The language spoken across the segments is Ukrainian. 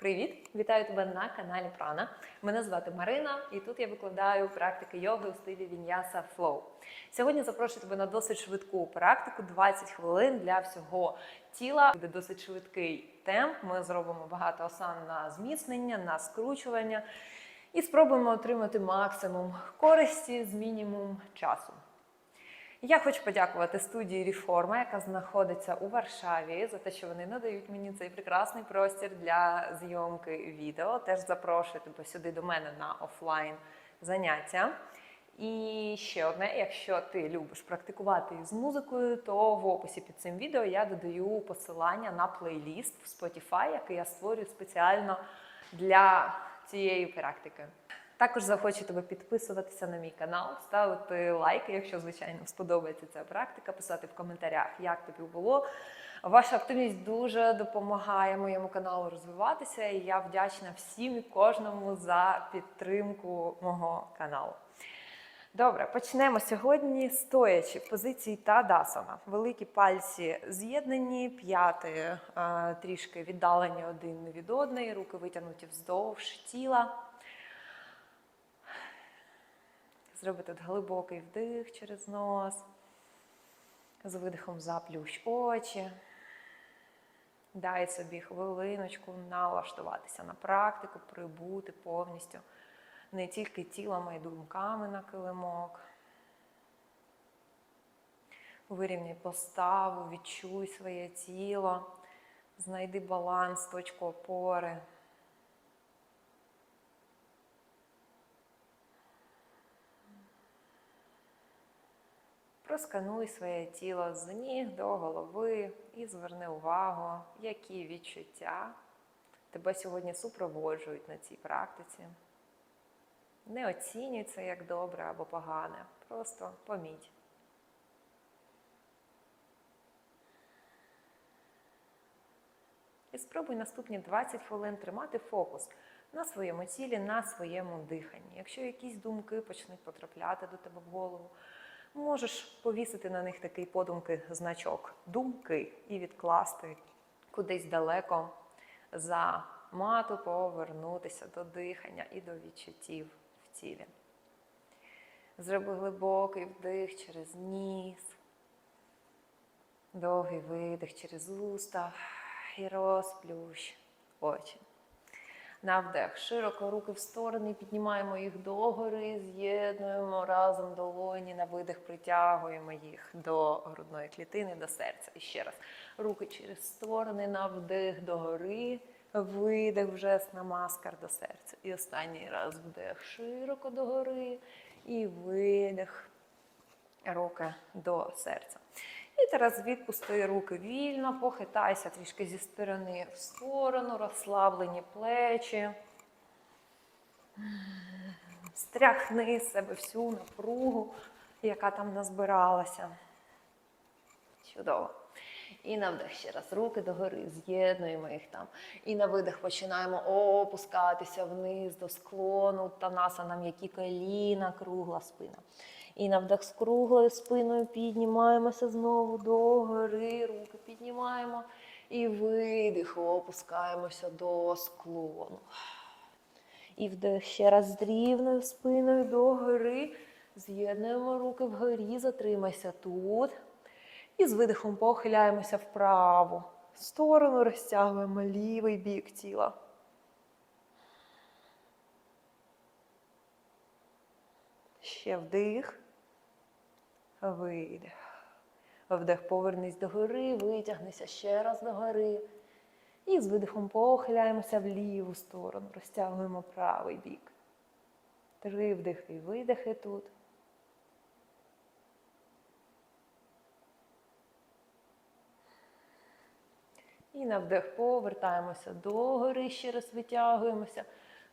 Привіт! Вітаю тебе на каналі Прана. Мене звати Марина, і тут я викладаю практики йоги у стилі Віньяса Flow. Сьогодні запрошую тебе на досить швидку практику 20 хвилин для всього тіла. Буде досить швидкий темп. Ми зробимо багато осан на зміцнення, на скручування і спробуємо отримати максимум користі з мінімум часу. Я хочу подякувати студії Ріформа, яка знаходиться у Варшаві, за те, що вони надають мені цей прекрасний простір для зйомки відео. Теж запрошую тебе сюди до мене на офлайн заняття. І ще одне: якщо ти любиш практикувати з музикою, то в описі під цим відео я додаю посилання на плейліст в Spotify, який я створюю спеціально для цієї практики. Також захочу тебе підписуватися на мій канал, ставити лайки, якщо, звичайно, сподобається ця практика, писати в коментарях, як тобі було. Ваша активність дуже допомагає моєму каналу розвиватися, і я вдячна всім і кожному за підтримку мого каналу. Добре, почнемо сьогодні стоячи в позиції Тадасана. Великі пальці з'єднані, п'яти е, трішки віддалені один від одної, руки витягнуті вздовж тіла. Зроби тут глибокий вдих через нос. З видихом заплющ очі. Дай собі хвилиночку налаштуватися на практику, прибути повністю не тільки тілом, а й думками на килимок. Вирівняй поставу, відчуй своє тіло, знайди баланс, точку опори. Проскануй своє тіло з ніг до голови і зверни увагу, які відчуття тебе сьогодні супроводжують на цій практиці. Не оцінюй це як добре або погане, просто поміть. І спробуй наступні 20 хвилин тримати фокус на своєму тілі, на своєму диханні. Якщо якісь думки почнуть потрапляти до тебе в голову, можеш повісити на них такий подумки значок думки і відкласти кудись далеко за мату, повернутися до дихання і до відчуттів в тілі. Зроби глибокий вдих через ніс, довгий видих через уста і розплющ очі. На вдих. Широко руки в сторони, піднімаємо їх догори, з'єднуємо разом долоні. На видих притягуємо їх до грудної клітини, до серця. І ще раз. Руки через сторони, на вдих догори, видих вже намаскар до серця. І останній раз вдих широко догори і видих руки до серця. І зараз відпусти руки вільно, похитайся трішки зі сторони в сторону, розслаблені плечі. Стряхни з себе всю напругу, яка там назбиралася. Чудово. І на вдих ще раз руки догори, з'єднуємо їх там. І на видих починаємо опускатися вниз до склону, танаса на м'які коліна, кругла спина. І на вдих з круглою спиною піднімаємося знову догори, руки піднімаємо. І видих, опускаємося до склону. І вдих ще раз з рівною спиною догори. З'єднуємо руки вгорі, затримайся тут. І з видихом похиляємося. В сторону розтягуємо лівий бік тіла. Ще вдих. Видих. Вдих, повернись догори, витягнися ще раз догори. І з видихом похиляємося в ліву сторону, розтягуємо правий бік. Три вдихи і видихи тут. І на вдих повертаємося догори, ще раз витягуємося.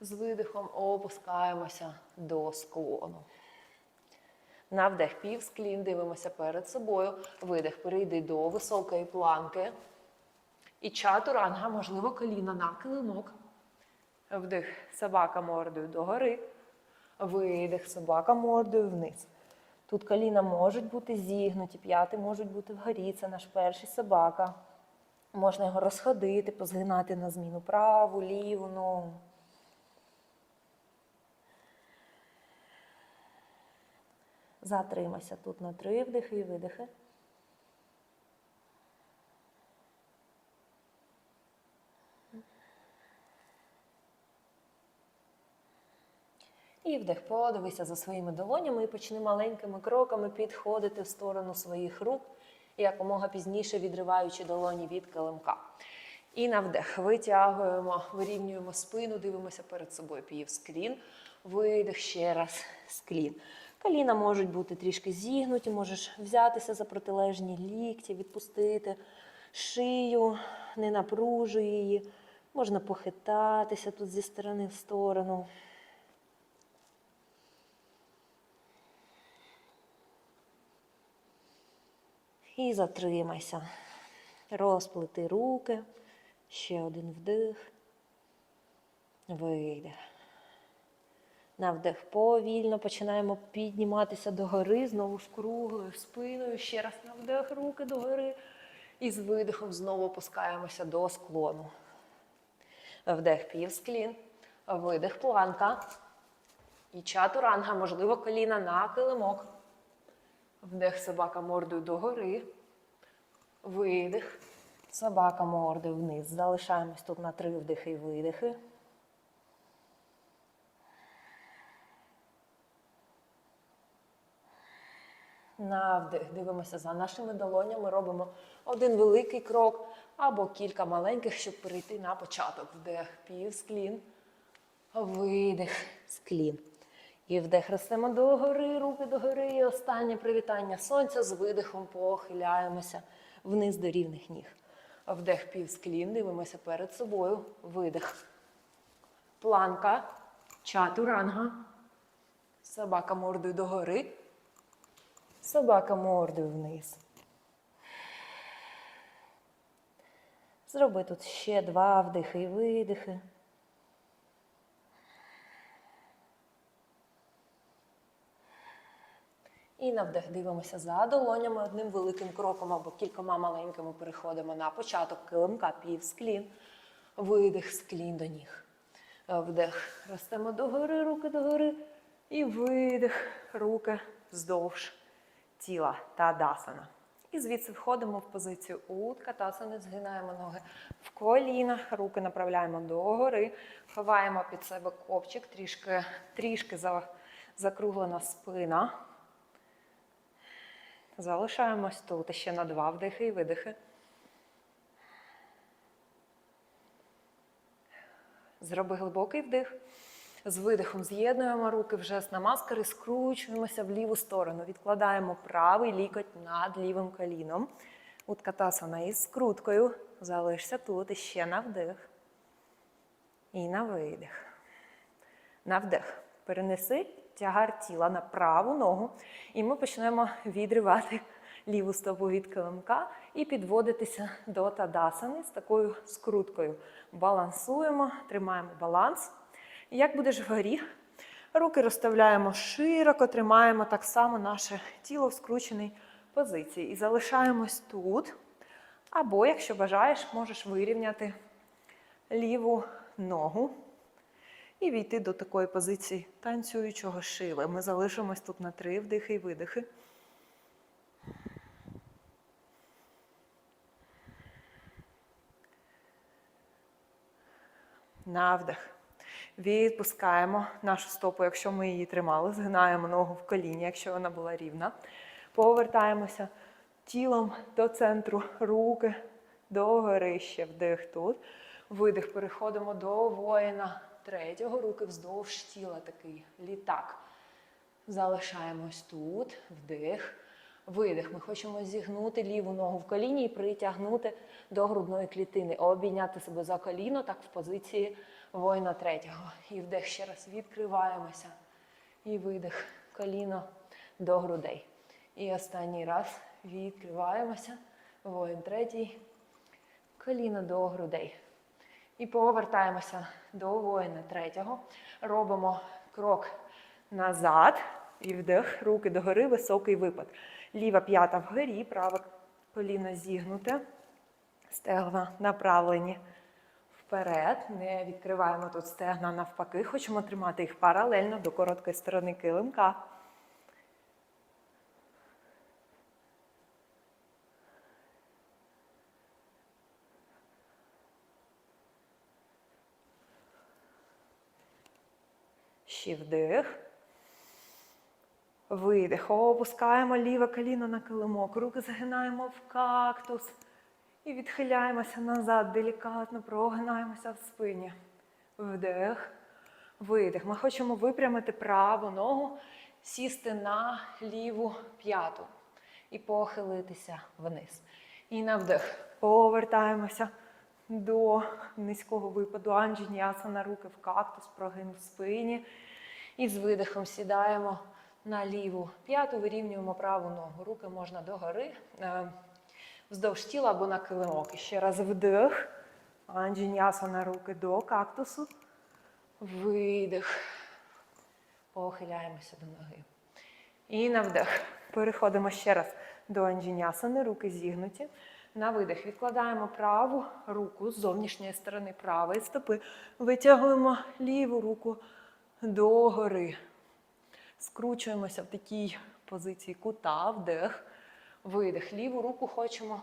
З видихом опускаємося до склону. На вдих півсклін, дивимося перед собою. Видих, перейди до високої планки. І чатуранга, можливо, коліна на килимок. Вдих, собака мордою догори. Видих, собака мордою вниз. Тут коліна можуть бути зігнуті, п'яти можуть бути вгорі. Це наш перший собака. Можна його розходити, позгинати на зміну праву, ліву ногу. Затримайся тут на три вдихи і видихи. І вдих, подивися за своїми долонями і почни маленькими кроками підходити в сторону своїх рук, якомога пізніше відриваючи долоні від килимка. І на вдих витягуємо, вирівнюємо спину, дивимося перед собою півсклін. Видих ще раз склін. Коліна можуть бути трішки зігнуті, можеш взятися за протилежні лікті, відпустити шию, не напружуй її. Можна похитатися тут зі сторони в сторону. І затримайся. Розплети руки. Ще один вдих. Видих. На вдих повільно починаємо підніматися догори, знову з круглою спиною. Ще раз на вдих, руки догори. І з видихом знову опускаємося до склону. Вдих півсклін, видих планка. І чатуранга, можливо, коліна на килимок. Вдих собака мордою догори. Видих. Собака мордою вниз. Залишаємось тут на три вдихи і видихи. На вдих. Дивимося за нашими долонями. Робимо один великий крок або кілька маленьких, щоб перейти на початок. Вдих, пів склін. Видих, склін. І вдих ростемо догори, руки догори. І останнє привітання сонця з видихом похиляємося вниз до рівних ніг. Вдих півсклін, дивимося перед собою. Видих. Планка, чатуранга. Собака мордою догори. Собака мордою вниз. Зроби тут ще два вдихи і видихи. І на вдих дивимося за долонями одним великим кроком або кількома маленькими переходимо на початок килимка, пів склін. Видих, склін до ніг. Вдих. Ростемо догори, руки догори. І видих, руки вздовж тіла та дасана. І звідси входимо в позицію утка, тасани, згинаємо ноги в колінах, руки направляємо догори, ховаємо під себе копчик, трішки, трішки закруглена спина. Залишаємось тут ще на два вдихи і видихи. Зроби глибокий вдих. З видихом з'єднуємо руки вже з намаскари, скручуємося в ліву сторону. Відкладаємо правий лікоть над лівим коліном. Уткатасана із скруткою. Залишся тут і ще на вдих. І на видих. На вдих. Перенеси тягар тіла на праву ногу. І ми почнемо відривати ліву стопу від килимка і підводитися до тадасани з такою скруткою. Балансуємо, тримаємо баланс. І як будеш вгорі, руки розставляємо широко, тримаємо так само наше тіло в скрученій позиції. І залишаємось тут. Або, якщо бажаєш, можеш вирівняти ліву ногу і війти до такої позиції танцюючого шива. Ми залишимось тут на три вдихи і видихи. На вдих. Відпускаємо нашу стопу, якщо ми її тримали, згинаємо ногу в коліні, якщо вона була рівна. Повертаємося тілом до центру руки, до горища. Вдих тут. Видих. Переходимо до воїна третього. Руки вздовж тіла такий літак. Залишаємось тут. Вдих. Видих. Ми хочемо зігнути ліву ногу в коліні і притягнути до грудної клітини. Обійняти себе за коліно, так в позиції воїна третього. І вдих ще раз відкриваємося. І видих. Коліно до грудей. І останній раз відкриваємося. Воїн третій. Коліно до грудей. І повертаємося до воїна третього. Робимо крок назад. І вдих, руки догори, високий випад. Ліва п'ята вгорі, праве коліно зігнуте. Стегна направлені вперед. Не відкриваємо тут стегна навпаки. Хочемо тримати їх паралельно до короткої сторони килимка. Ще вдих. Видих. Опускаємо ліве коліно на килимок. Руки загинаємо в кактус. І відхиляємося назад, делікатно прогинаємося в спині. Вдих. Видих. Ми хочемо випрямити праву ногу, сісти на ліву п'яту і похилитися вниз. І на вдих. Повертаємося до низького випаду анджіняса руки в кактус, прогин в спині. І з видихом сідаємо на ліву п'яту, вирівнюємо праву ногу. Руки можна догори, е, вздовж тіла або на килимок. І ще раз вдих. Анджіняса на руки до кактусу. Видих. Похиляємося до ноги. І на вдих. Переходимо ще раз до анджінясани, руки зігнуті. На видих відкладаємо праву руку з зовнішньої сторони правої стопи. Витягуємо ліву руку догори. Скручуємося в такій позиції кута, вдих, видих. Ліву руку хочемо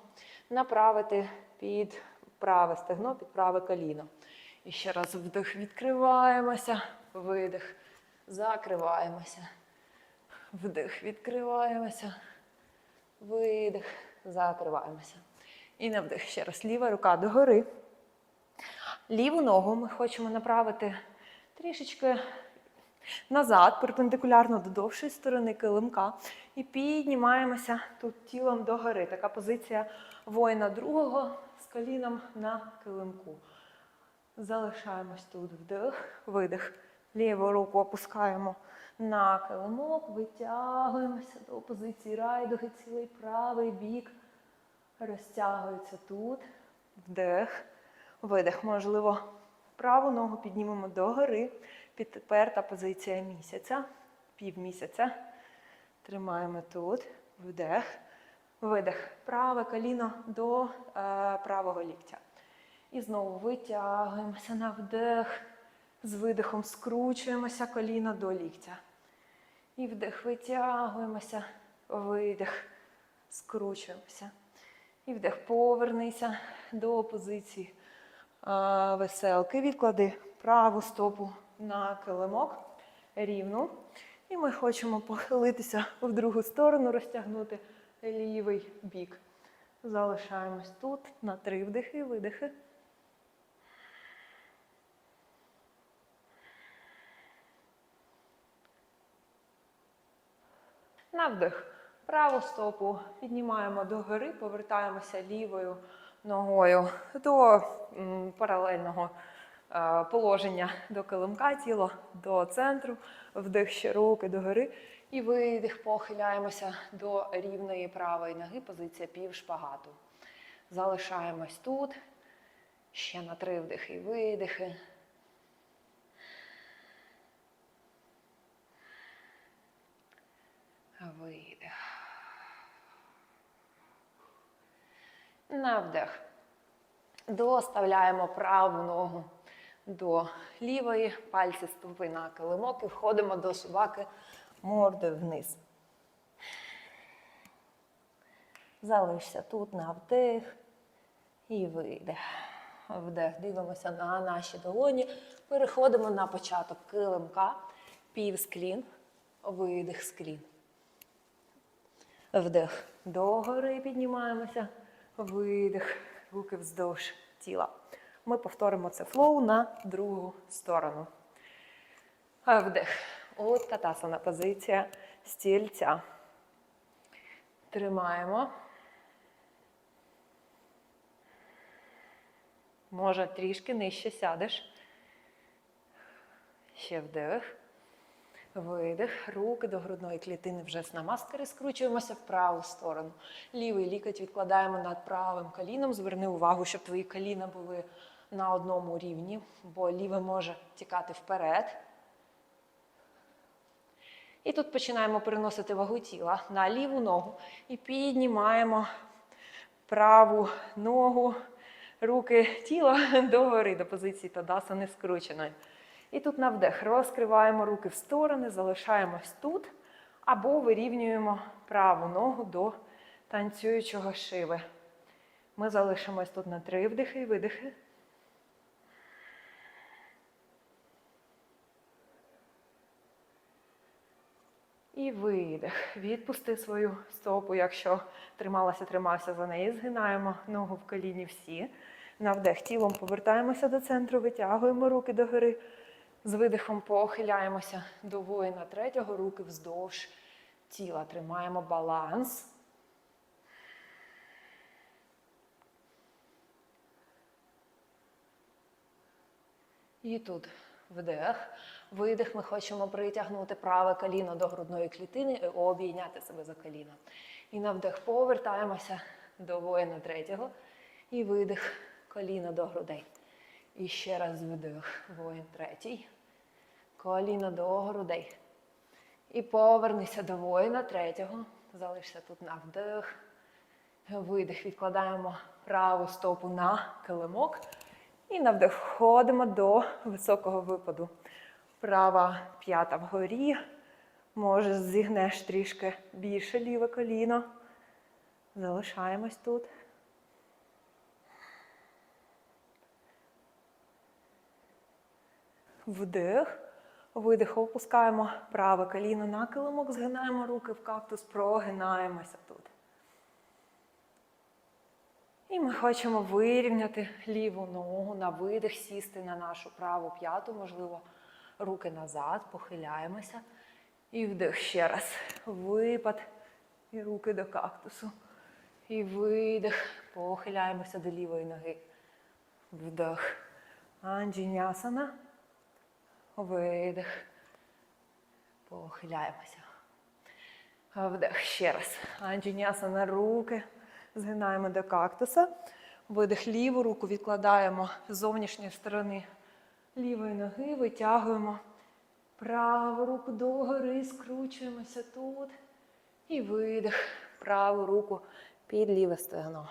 направити під праве стегно, під праве коліно. І ще раз вдих, відкриваємося, видих, закриваємося. Вдих, відкриваємося, видих, закриваємося. І на вдих. Ще раз ліва рука догори. Ліву ногу ми хочемо направити трішечки назад, перпендикулярно до довшої сторони килимка. І піднімаємося тут тілом догори. Така позиція воїна другого з коліном на килимку. Залишаємось тут вдих, видих. Ліву руку опускаємо на килимок, витягуємося до позиції райдуги, цілий правий бік. Розтягується тут. Вдих, видих. Можливо, праву ногу піднімемо догори. Підперта позиція місяця, півмісяця. Тримаємо тут. Вдих, видих. Праве коліно до е, правого ліктя. І знову витягуємося на вдих. З видихом скручуємося коліно до ліктя. І вдих, витягуємося, видих, скручуємося. І вдих, повернися до позиції а, веселки. Відклади праву стопу на килимок рівну. І ми хочемо похилитися в другу сторону, розтягнути лівий бік. Залишаємось тут на три вдихи, видихи. На вдих. Праву стопу піднімаємо догори, повертаємося лівою ногою до паралельного положення до килимка, тіло до центру, вдих ще руки догори. І видих, похиляємося до рівної правої ноги, позиція півшпагату. Залишаємось тут. Ще на три вдихи, видихи. Видих. На вдих. Доставляємо праву ногу до лівої, пальці стопи на килимок і входимо до собаки мордою вниз. Залишся тут на вдих і видих. Вдих. Дивимося на наші долоні. Переходимо на початок килимка, пів склін, видих склін. Вдих. Догори піднімаємося. Видих. Руки вздовж тіла. Ми повторимо це флоу на другу сторону. Вдих. От татасана позиція стільця. Тримаємо. Може, трішки нижче сядеш. Ще вдих. Видих. Руки до грудної клітини вже з намаскари. Скручуємося в праву сторону. Лівий лікоть відкладаємо над правим коліном. Зверни увагу, щоб твої коліна були на одному рівні, бо ліве може тікати вперед. І тут починаємо переносити вагу тіла на ліву ногу і піднімаємо праву ногу руки, тіло догори до позиції Тадасани скрученої. І тут на вдих розкриваємо руки в сторони, залишаємось тут або вирівнюємо праву ногу до танцюючого шиви. Ми залишимось тут на три вдихи і видихи. І видих. Відпусти свою стопу, якщо трималася, тримався за неї. Згинаємо ногу в коліні всі. На вдих тілом повертаємося до центру, витягуємо руки догори. З видихом похиляємося до воїна третього, руки вздовж тіла. Тримаємо баланс. І тут вдих. Видих. Ми хочемо притягнути праве коліно до грудної клітини і обійняти себе за коліно. І на вдих повертаємося до воїна третього. І видих коліно до грудей. І ще раз вдих. Воїн третій. Коліно до грудей. І повернися до воїна третього. Залишся тут на вдих. Видих. Відкладаємо праву стопу на килимок. І на вдих входимо до високого випаду. Права п'ята вгорі. Може, зігнеш трішки більше ліве коліно. Залишаємось тут. Вдих. Видих, опускаємо праве коліно на килимок, згинаємо руки в кактус, прогинаємося тут. І ми хочемо вирівняти ліву ногу на видих, сісти на нашу праву п'яту, можливо, руки назад, похиляємося. І вдих ще раз. Випад. І руки до кактусу. І видих. Похиляємося до лівої ноги. Вдих. Анджінясана. Видих. Похиляємося. Вдих ще раз. Анджінясана руки. Згинаємо до кактуса. Видих ліву руку відкладаємо з зовнішньої сторони лівої ноги, витягуємо праву руку догори, скручуємося тут. І видих. Праву руку під ліве стегно.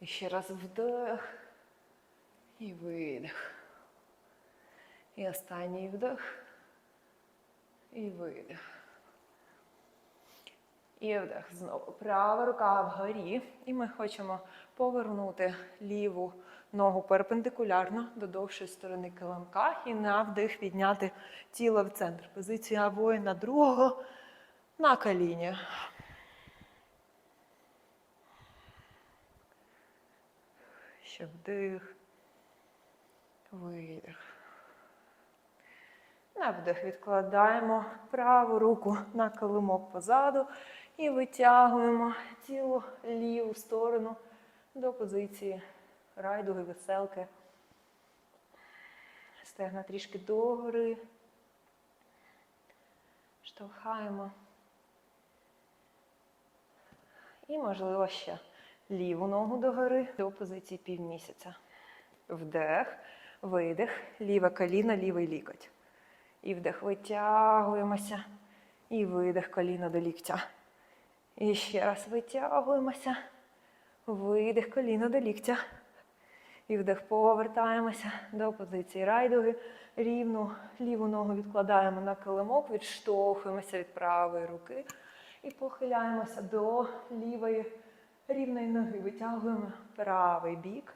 І ще раз вдих. І видих. І останній вдих. І видих. І вдих знову. Права рука вгорі. І ми хочемо повернути ліву ногу перпендикулярно до довшої сторони килимка. І на вдих підняти тіло в центр. Позиція воїна другого на коліні. Ще вдих. Видих. На вдих відкладаємо праву руку на килимок позаду і витягуємо тіло ліву сторону до позиції райдуги, веселки. Стегна трішки догори. Штовхаємо. І, можливо, ще ліву ногу догори до позиції півмісяця. Вдих, видих, ліве коліно, лівий лікоть. І вдих, витягуємося. І видих коліно до ліктя. І ще раз витягуємося. Видих коліно до ліктя. І вдих, повертаємося до позиції райдуги. Рівну ліву ногу відкладаємо на килимок, відштовхуємося від правої руки. І похиляємося до лівої рівної ноги. Витягуємо правий бік.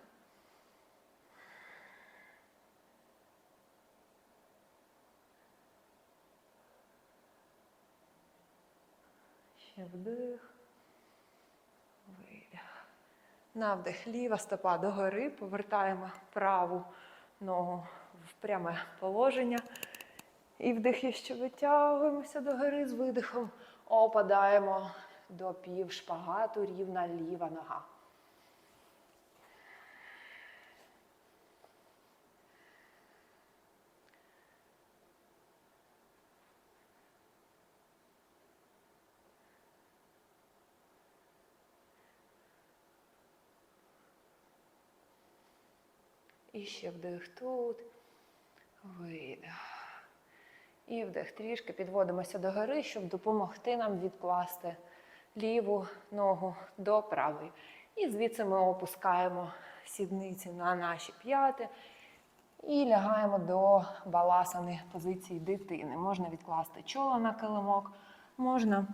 Ще вдих. Видих. На вдих. Ліва стопа догори. Повертаємо праву ногу в пряме положення. І вдих, ще витягуємося догори з видихом. Опадаємо до пів шпагату, рівна ліва нога. І ще вдих тут. Видих. І вдих. Трішки підводимося до гори, щоб допомогти нам відкласти ліву ногу до правої. І звідси ми опускаємо сідниці на наші п'яти. І лягаємо до баласани позиції дитини. Можна відкласти чоло на килимок, можна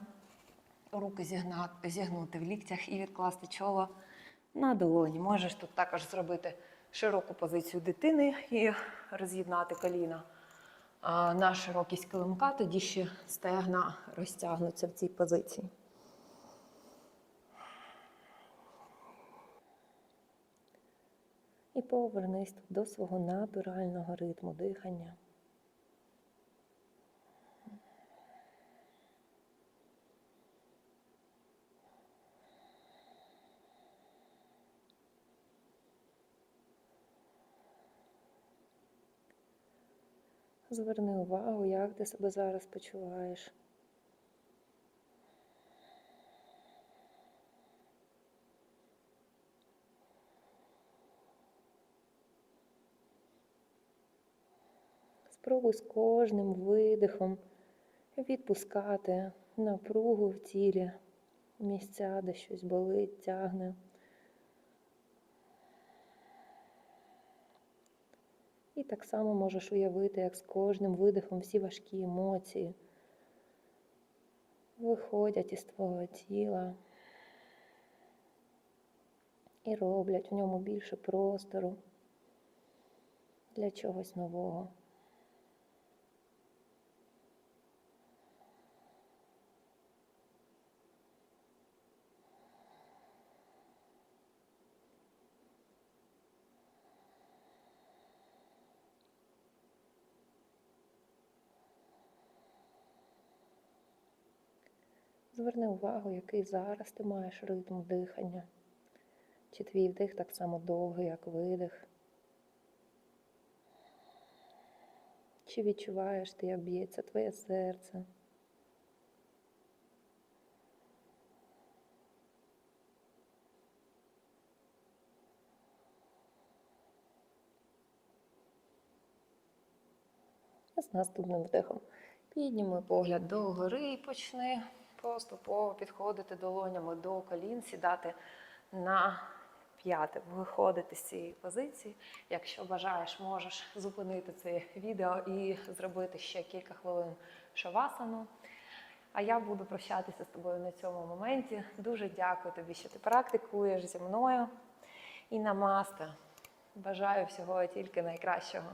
руки зігна- зігнути в ліктях і відкласти чоло на долоні. Можеш тут також зробити широку позицію дитини і роз'єднати коліна на широкість килимка, тоді ще стегна розтягнуться в цій позиції. І повернись до свого натурального ритму дихання. Зверни увагу, як ти себе зараз почуваєш. Спробуй з кожним видихом відпускати напругу в тілі, місця, де щось болить, тягне. І так само можеш уявити, як з кожним видихом всі важкі емоції виходять із твого тіла і роблять в ньому більше простору для чогось нового. Зверни увагу, який зараз ти маєш ритм дихання. Чи твій вдих так само довгий, як видих? Чи відчуваєш ти, як б'ється твоє серце? З наступним вдихом підніми погляд догори і почни поступово підходити долонями до колін, сідати на п'яти, виходити з цієї позиції. Якщо бажаєш, можеш зупинити це відео і зробити ще кілька хвилин шавасану. А я буду прощатися з тобою на цьому моменті. Дуже дякую тобі, що ти практикуєш зі мною. І намасте. Бажаю всього тільки найкращого.